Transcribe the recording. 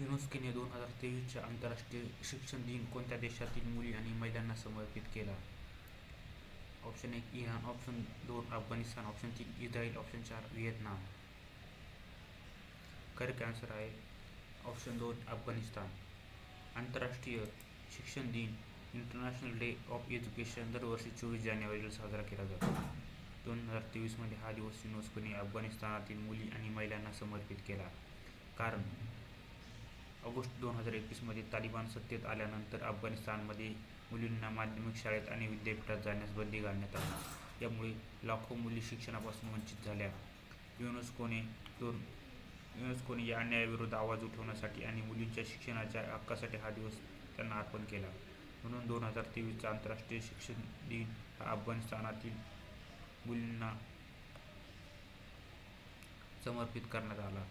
युनेस्कोने दोन हजार तेवीसच्या आंतरराष्ट्रीय शिक्षण दिन कोणत्या देशातील मुली आणि महिलांना समर्पित केला? ऑप्शन एक इराण ऑप्शन दोन अफगाणिस्तान ऑप्शन तीन इस्रायल ऑप्शन चार व्हिएतनाम. करेक्ट आन्सर आहे ऑप्शन दोन अफगाणिस्तान. आंतरराष्ट्रीय शिक्षण दिन इंटरनॅशनल डे ऑफ एज्युकेशन दरवर्षी चोवीस जानेवारीला साजरा केला जातो. दोन हजार तेवीसमध्ये हा दिवस युनेस्कोने अफगाणिस्तानातील मुली आणि महिलांना समर्पित केला. कारण ऑगस्ट दोन हजार एकवीसमध्ये तालिबान सत्तेत आल्यानंतर अफगाणिस्तानमध्ये मुलींना माध्यमिक शाळेत आणि विद्यापीठात जाण्यास बंदी घालण्यात आली. यामुळे लाखो मुली शिक्षणापासून वंचित झाल्या. युनेस्कोने दोन युनेस्कोने या अन्यायाविरुद्ध आवाज उठवण्यासाठी आणि मुलींच्या शिक्षणाच्या हक्कासाठी हा दिवस त्यांना अर्पण केला. म्हणून दोन हजार तेवीसचा आंतरराष्ट्रीय शिक्षण दिन हा अफगाणिस्तानातील मुलींना समर्पित करण्यात आला.